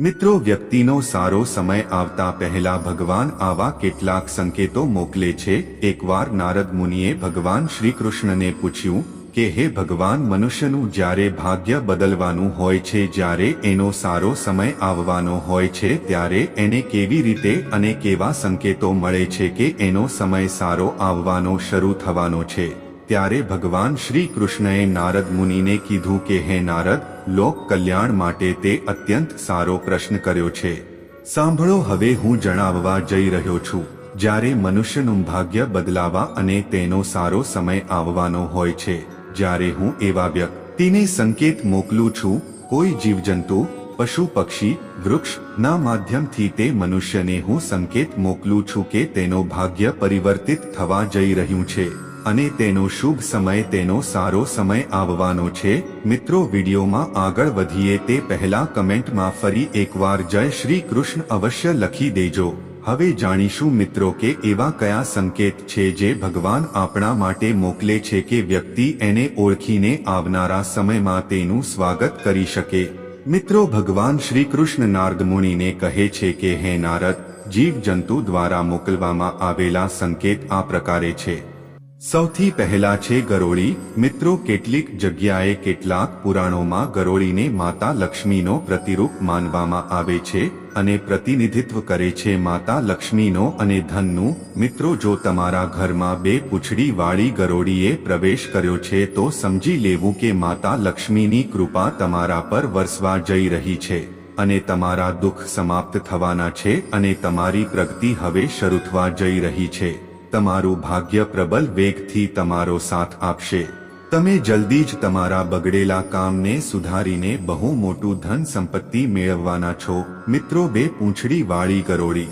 મિત્રો, વ્યક્તિનો સારો સમય આવતા પહેલા ભગવાન આવા કેટલાક સંકેતો મોકલે છે. એકવાર નારદ મુનિએ ભગવાન શ્રી કૃષ્ણને પૂછ્યું કે, હે ભગવાન, મનુષ્યનું જ્યારે ભાગ્ય બદલવાનું હોય છે, જ્યારે એનો સારો સમય આવવાનો હોય છે, ત્યારે એને કેવી રીતે અને કેવા સંકેતો મળે છે કે એનો સમય સારો આવવાનો શરૂ થવાનો છે? ત્યારે ભગવાન શ્રી કૃષ્ણએ નારદ મુનિને કીધું કે, હે નારદ લોક કલ્યાણ માટે તે અત્યંત સારો પ્રશ્ન કર્યો છે. સાંભળો, હવે હું જણાવવા જઈ રહ્યો છું. જ્યારે મનુષ્યનું ભાગ્ય બદલાવા અને તેનો સારો સમય આવવાનો હોય છે, જ્યારે હું એવા વ્યક્તિને સંકેત મોકલું છું, કોઈ જીવજંતુ, પશુ, પક્ષી, વૃક્ષ, ના માધ્યમથી તે મનુષ્યને હું સંકેત મોકલું છું કે તેનો ભાગ્ય પરિવર્તિત થવા જઈ રહ્યું છે. અને તેનો શુભ સમય, તેનો સારો સમય આવવાનો છે. મિત્રો, વિડીયોમાં આગળ વધીએ તે પહેલા કમેન્ટમાં ફરી એકવાર જય શ્રી કૃષ્ણ અવશ્ય લખી દેજો. હવે જાણીશું મિત્રો કે એવા કયા સંકેત છે જે ભગવાન આપણા માટે મોકલે છે કે વ્યક્તિ એને ઓળખીને આવનારા સમયમાં તેનું સ્વાગત કરી શકે. મિત્રો, ભગવાન શ્રી કૃષ્ણ નારદ મુનિને કહે છે કે, હે નારદ જીવ જંતુ દ્વારા મોકલવામાં આવેલા સંકેત આ પ્રકારે છે. સૌથી પહેલા છે ગરોળી. મિત્રો, કેટલીક જગ્યાએ કેટલાક પુરાણોમાં ગરોળીને માતા લક્ષ્મીનો પ્રતિરૂપ માનવામાં આવે છે અને પ્રતિનિધિત્વ કરે છે માતા લક્ષ્મીનો અને ધનનું. મિત્રો, જો તમારા ઘરમાં બે પૂંછડી વાળી ગરોળીએ પ્રવેશ કર્યો છે, તો સમજી લેવું કે માતા લક્ષ્મીની કૃપા તમારા પર વરસવા જઈ રહી છે અને તમારા દુઃખ સમાપ્ત થવાના છે અને તમારી પ્રગતિ હવે શરૂ થવા જઈ રહી છે. તમારું ભાગ્ય પ્રબલ વેગથી તમારો સાથ આપશે. તમે જલ્દી જ તમારા બગડેલા કામને સુધારીને બહુ મોટું ધન સંપત્તિ મેળવવાના છો. મિત્રો, બે પૂંછડી વાળી ગરોળી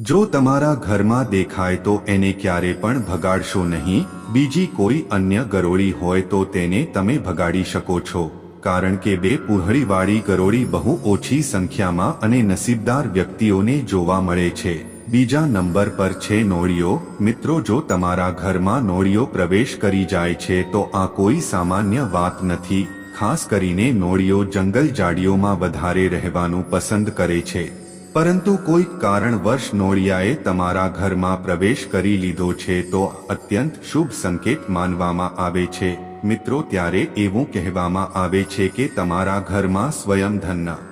જો તમારા ઘરમાં દેખાય તો એને ક્યારે પણ ભગાડશો નહીં. બીજી કોઈ અન્ય ગરોળી હોય તો તેને તમે ભગાડી શકો છો. કારણ કે બે પૂંહળીવાળી ગરોળી બહુ ઓછી સંખ્યામાં અને નસીબદાર વ્યક્તિઓને જોવા મળે છે. બીજા નંબર પર છે નોળીઓ મિત્રો, જો તમારા ઘરમાં નોળીઓ પ્રવેશ કરી જાય છે, તો આ કોઈ સામાન્ય વાત નથી. ખાસ કરીને નોળીઓ જંગલ જાડીઓમાં વધારે રહેવાનું પસંદ કરે છે. પરંતુ કોઈ કારણવશ નોળિયાએ તમારા ઘરમાં પ્રવેશ કરી લીધો છે, તો અત્યંત શુભ સંકેત માનવામાં આવે છે. મિત્રો, ત્યારે એવું કહેવામાં આવે છે કે તમારા ઘરમાં સ્વયં ધનના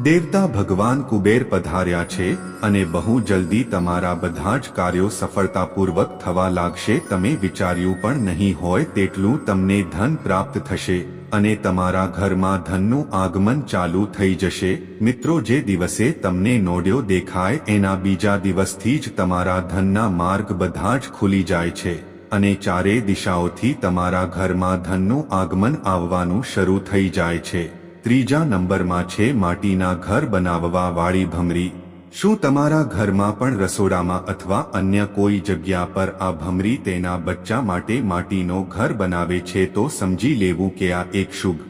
દેવતા ભગવાન કુબેર પધાર્યા છે અને બહુ જલ્દી તમારા બધા જ કાર્યો સફળતાપૂર્વક થવા લાગશે. તમે વિચાર્યું પણ નહીં હોય તેટલું તમને ધન પ્રાપ્ત થશે અને તમારા ઘરમાં ધનનું આગમન ચાલુ થઈ જશે. મિત્રો, જે દિવસે તમને નોડ્યો દેખાય, એના બીજા દિવસથી જ તમારા ધનના માર્ગ બધા જ ખુલી જાય છે અને ચારે દિશાઓથી તમારા ઘરમાં ધનનું આગમન આવવાનું શરૂ થઈ જાય છે. ત્રીજા નંબરમાં છે માટીના ઘર બનાવવા વાળી ભમરી. શું તમારા ઘરમાં પણ રસોડામાં અથવા અન્ય કોઈ જગ્યા પર આ ભમરી તેના બચ્ચા માટે માટીનો ઘર બનાવે છે તો સમજી લેવું કે આ એક શુભ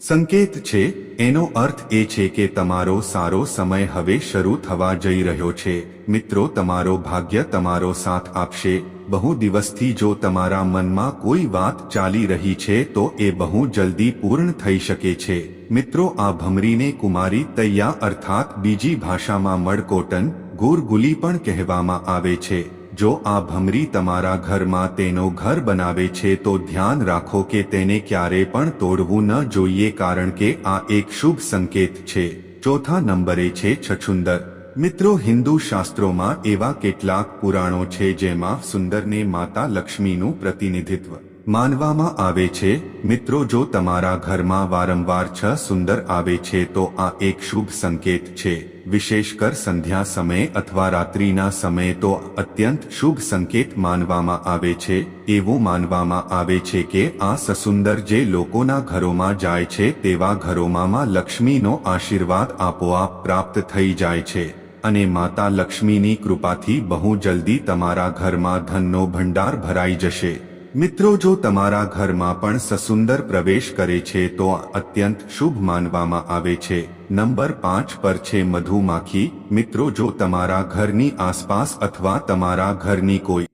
સંકેત છે. એનો અર્થ એ છે કે તમારો સારો સમય હવે શરૂ થવા જઈ રહ્યો છે. મિત્રો, તમારો ભાગ્ય તમારો સાથ આપશે. બહુ દિવસથી જો તમારા મનમાં કોઈ વાત ચાલી રહી છે તો એ બહુ જલ્દી પૂર્ણ થઈ શકે છે. મિત્રો, આ ભમરીને કુમારી તૈયા અર્થાત બીજી ભાષામાં મડકોટન, ગુરગુલી પણ કહેવામાં આવે છે. જો આ ભમરી તમારા ઘરમાં તેનો ઘર બનાવે છે તો ધ્યાન રાખો કે તેને ક્યારે પણ તોડવું ન જોઈએ કારણ કે આ એક શુભ સંકેત છે. ચોથા નંબરે છે છછુંદર. મિત્રો, હિન્દુ શાસ્ત્રોમાં એવા કેટલાક પુરાણો છે જેમાં સુંદરને માતા લક્ષ્મીનું પ્રતિનિધિત્વ માનવામાં આવે છે, મિત્રો, જો તમારા ઘરમાં વારંવાર છ સુંદર આવે છે, તો આ એક શુભ સંકેત છે. વિશેષકર સંધ્યા સમયે અથવા રાત્રિના સમયે તો અત્યંત શુભ સંકેત માનવામાં આવે છે. એવું માનવામાં આવે છે કે આ સસુંદર જે લોકોના ઘરોમાં જાય છે, તેવા ઘરોમાં લક્ષ્મીનો આશીર્વાદ આપોઆપ પ્રાપ્ત થઈ જાય છે. અને માતા લક્ષ્મીની કૃપાથી બહુ જલ્દી તમારા ઘરમાં ધનનો ભંડાર ભરાઈ જશે. મિત્રો, જો તમારા ઘરમાં પણ સસુંદર પ્રવેશ કરે છે, તો અત્યંત શુભ માનવામાં આવે છે. નંબર પાંચ પર છે મધુમાખી. મિત્રો, જો તમારા ઘરની આસપાસ અથવા તમારા ઘરની કોઈ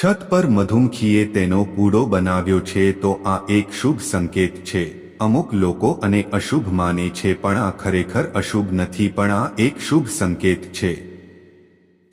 છત પર મધુમખીએ તેનો કૂડો બનાવ્યો છે, તો આ એક શુભ સંકેત છે. અમુક લોકો અને અશુભ માને છે, પણ આ ખરેખર અશુભ નથી, પણ આ એક શુભ સંકેત છે.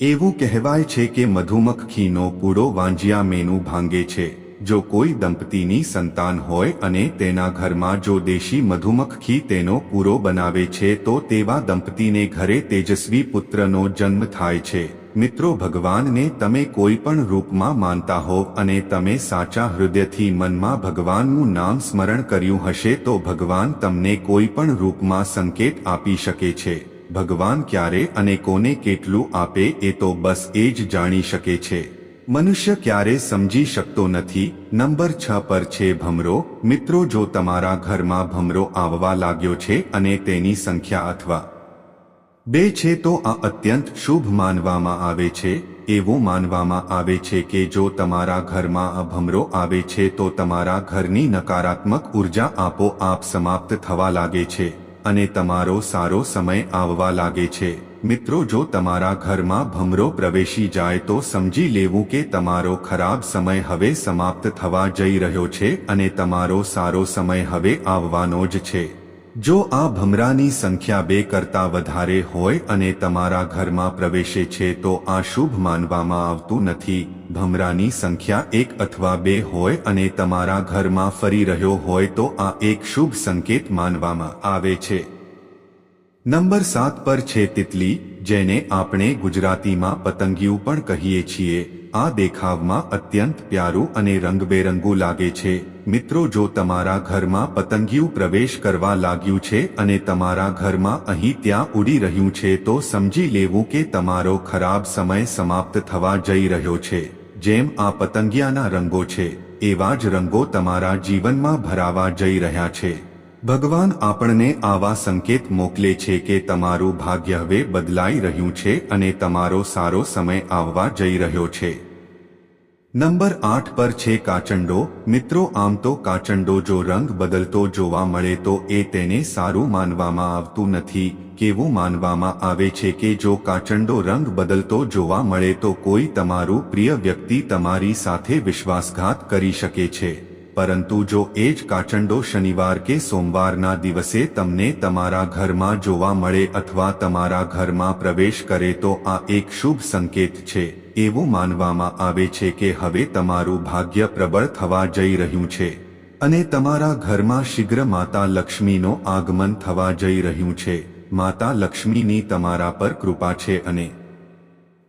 એવું કહેવાય છે કે મધુમક્ખીનો પૂડો વાંજિયા મેનું ભાંગે છે. જો કોઈ દંપતીની સંતાન હોય અને તેના ઘરમાં જો દેશી મધુમક્ખી તેનો પૂરો બનાવે છે, તો તેવા દંપતીને ઘરે તેજસ્વી પુત્રનો જન્મ થાય છે. મિત્રો, ભગવાનને તમે કોઈ પણ રૂપમાં માનતા હો અને તમે સાચા હૃદયથી મનમાં ભગવાનનું નામ સ્મરણ કર્યું હશે, તો ભગવાન તમને કોઈ પણ રૂપમાં સંકેત આપી શકે છે. ભગવાન ક્યારે અને કોને કેટલું આપે એ તો બસ એ જ જાણી શકે છે. મનુષ્ય ક્યારે સમજી શકતો નથી. નંબર છ પર છે ભમરો. મિત્રો, જો તમારા ઘરમાં ભમરો આવવા લાગ્યો છે અને તેની સંખ્યા અથવા બે છે તો આ અત્યંત શુભ માનવામાં આવે છે. એવું માનવામાં આવે છે કે જો તમારા ઘરમાં આ ભમરો આવે છે તો તમારા ઘરની નકારાત્મક ઊર્જા આપોઆપ સમાપ્ત થવા લાગે છે. અને તમારો સારો સમય આવવા લાગે છે. મિત્રો, જો તમારા ઘરમાં ભમરો પ્રવેશી જાય તો સમજી લેવું કે તમારો ખરાબ સમય હવે સમાપ્ત થવા જઈ રહ્યો છે અને તમારો સારો સમય હવે આવવાનો જ છે. જો આ ભમરાની સંખ્યા બે કરતા વધારે હોય અને તમારા ઘરમાં પ્રવેશે છે તો આ શુભ માનવામાં આવતું નથી. ભમરાની સંખ્યા એક અથવા બે હોય અને તમારા ઘરમાં ફરી રહ્યો હોય તો આ એક શુભ સંકેત માનવામાં આવે છે. નંબર સાત પર છે તિતલી, જેને આપણે ગુજરાતીમાં પતંગિયું પણ કહીએ છીએ. આ દેખાવમાં અત્યંત પ્યારું અને રંગબેરંગું લાગે છે. મિત્રો, જો તમારા ઘરમાં પતંગિયું પ્રવેશ કરવા લાગ્યું છે અને તમારા ઘરમાં અહીં ત્યાં ઉડી રહ્યું છે તો સમજી લેવું કે તમારો ખરાબ સમય સમાપ્ત થવા જઈ રહ્યો છે. જેમ આ પતંગિયાના રંગો છે, એવા જ રંગો તમારા જીવનમાં ભરાવા જઈ રહ્યા છે. ભગવાન આપણને આવા સંકેત મોકલે છે કે તમારું ભાગ્ય હવે બદલાઈ રહ્યું છે અને તમારો સારો સમય આવવા જઈ રહ્યો છે. નંબર આઠ પર છે કાચંડો. મિત્રો, આમ તો કાચંડો જો રંગ બદલતો જોવા મળે તો એ તેને સારું માનવામાં આવતું નથી. કેવું માનવામાં આવે છે કે જો કાચંડો રંગ બદલતો જોવા મળે તો કોઈ તમારું પ્રિય વ્યક્તિ તમારી સાથે વિશ્વાસઘાત કરી શકે છે. પરંતુ જો એ જ કાચંડો શનિવાર કે સોમવારના દિવસે તમને તમારા ઘરમાં જોવા મળે અથવા તમારા ઘરમાં પ્રવેશ કરે તો આ એક શુભ સંકેત છે. એવું માનવામાં આવે છે કે હવે તમારું ભાગ્ય પ્રબળ થવા જઈ રહ્યું છે અને તમારા ઘરમાં શીઘ્ર માતા લક્ષ્મીનો આગમન થવા જઈ રહ્યું છે. માતા લક્ષ્મીની તમારા પર કૃપા છે અને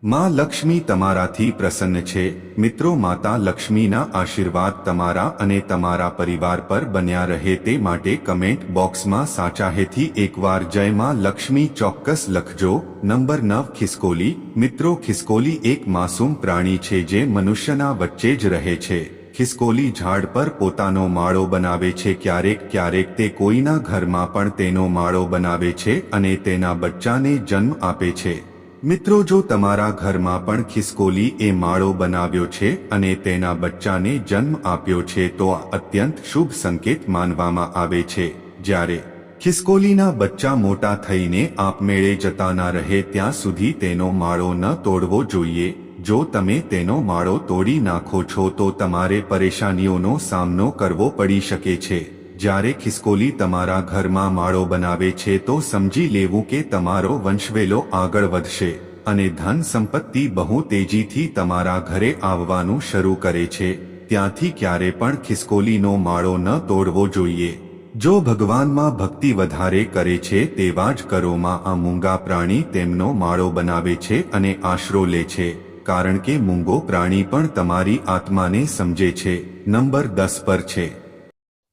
માં લક્ષ્મી તમારાથી પ્રસન્ન છે. મિત્રો, માતા લક્ષ્મીના આશીર્વાદ તમારા અને તમારા પરિવાર પર બન્યા રહે તે માટે કમેન્ટ બોક્સમાં સાચા હેથી એકવાર જય માં લક્ષ્મી ચોક્કસ લખજો. નંબર નવ, ખિસકોલી. મિત્રો, ખિસકોલી એક માસૂમ પ્રાણી છે જે મનુષ્યના વચ્ચે જ રહે છે. ખિસકોલી ઝાડ પર પોતાનો માળો બનાવે છે. ક્યારેક ક્યારેક તે કોઈના ઘરમાં પણ તેનો માળો બનાવે છે અને તેના બચ્ચાને જન્મ આપે છે. મિત્રો, જો તમારા ઘરમાં પણ ખિસકોલી એ માળો બનાવ્યો છે અને તેના બચ્ચાને જન્મ આપ્યો છે, તો આ અત્યંત શુભ સંકેત માનવામાં આવે છે. જ્યારે ખિસકોલીના બચ્ચા મોટા થઈને આપમેળે જતા ના રહે, ત્યાં સુધી તેનો માળો ન તોડવો જોઈએ. જો તમે તેનો માળો તોડી નાખો છો, તો તમારે પરેશાનીઓનો સામનો કરવો પડી શકે છે. જ્યારે ખિસકોલી તમારા ઘરમાં માળો બનાવે છે તો સમજી લેવું કે તમારો વંશવેલો આગળ વધશે અને ધન સંપત્તિ બહુ તેજીથી તમારા ઘરે આવવાનું શરૂ કરે છે. ત્યાંથી ક્યારે પણ ખિસકોલીનો માળો ન તોડવો જોઈએ. જો ભગવાનમાં ભક્તિ વધારે કરે છે તેવા જ કરોમાં આ મૂંગા પ્રાણી તેમનો માળો બનાવે છે અને આશરો લે છે. કારણ કે મૂંગો પ્રાણી પણ તમારી આત્માને સમજે છે. નંબર દસ પર છે.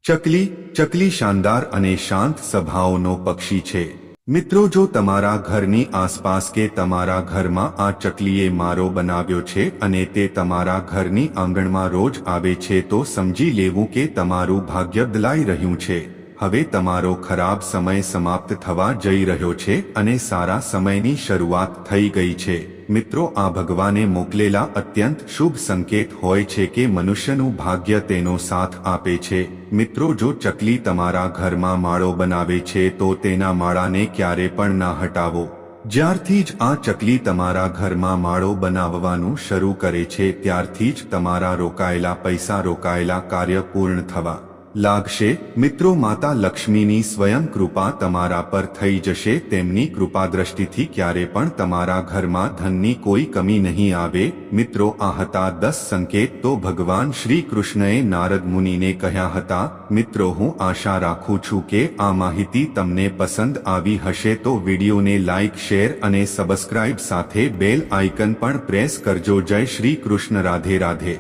ચકલી ચકલી શાનદાર અને શાંત સ્વભાવનો પક્ષી છે. મિત્રો, જો તમારા ઘરની આસપાસ કે તમારા ઘરમાં આ ચકલીએ મારો બનાવ્યો છે અને તે તમારા ઘરની આંગણમાં રોજ આવે છે, તો સમજી લેવું કે તમારું ભાગ્ય બદલાઈ રહ્યું છે. હવે તમારો ખરાબ સમય સમાપ્ત થવા જઈ રહ્યો છે અને સારા સમયની શરૂઆત થઈ ગઈ છે. મિત્રો, આ ભગવાને મોકલેલા અત્યંત શુભ સંકેત હોય છે કે મનુષ્યનું ભાગ્ય તેનો સાથ આપે છે. મિત્રો, જો ચકલી તમારા ઘરમાં માળો બનાવે છે, તો તેના માળાને ક્યારે પણ ના હટાવો. જ્યારથી જ આ ચકલી તમારા ઘરમાં માળો બનાવવાનું શરૂ કરે છે, ત્યારથી જ તમારા રોકાયેલા પૈસા રોકાયેલા કાર્ય પૂર્ણ થવા. લાગશે? મિત્રો, માતા લક્ષ્મીની સ્વયં કૃપા તમારા પર થઈ જશે, તેમની કૃપા દ્રષ્ટિથી ક્યારે પણ તમારા ઘરમાં ધનની કોઈ કમી નહીં આવે. મિત્રો આ હતા દસ સંકેત તો ભગવાન શ્રી કૃષ્ણએ નારદ મુનિને કહ્યા હતા, મિત્રો, હું આશા રાખું છું કે આ માહિતી તમને પસંદ આવી હશે, તો વિડીયોને લાઇક શેર અને સબસ્ક્રાઇબ સાથે બેલ આઇકન પણ પ્રેસ કરજો. જય શ્રી કૃષ્ણ રાધે રાધે.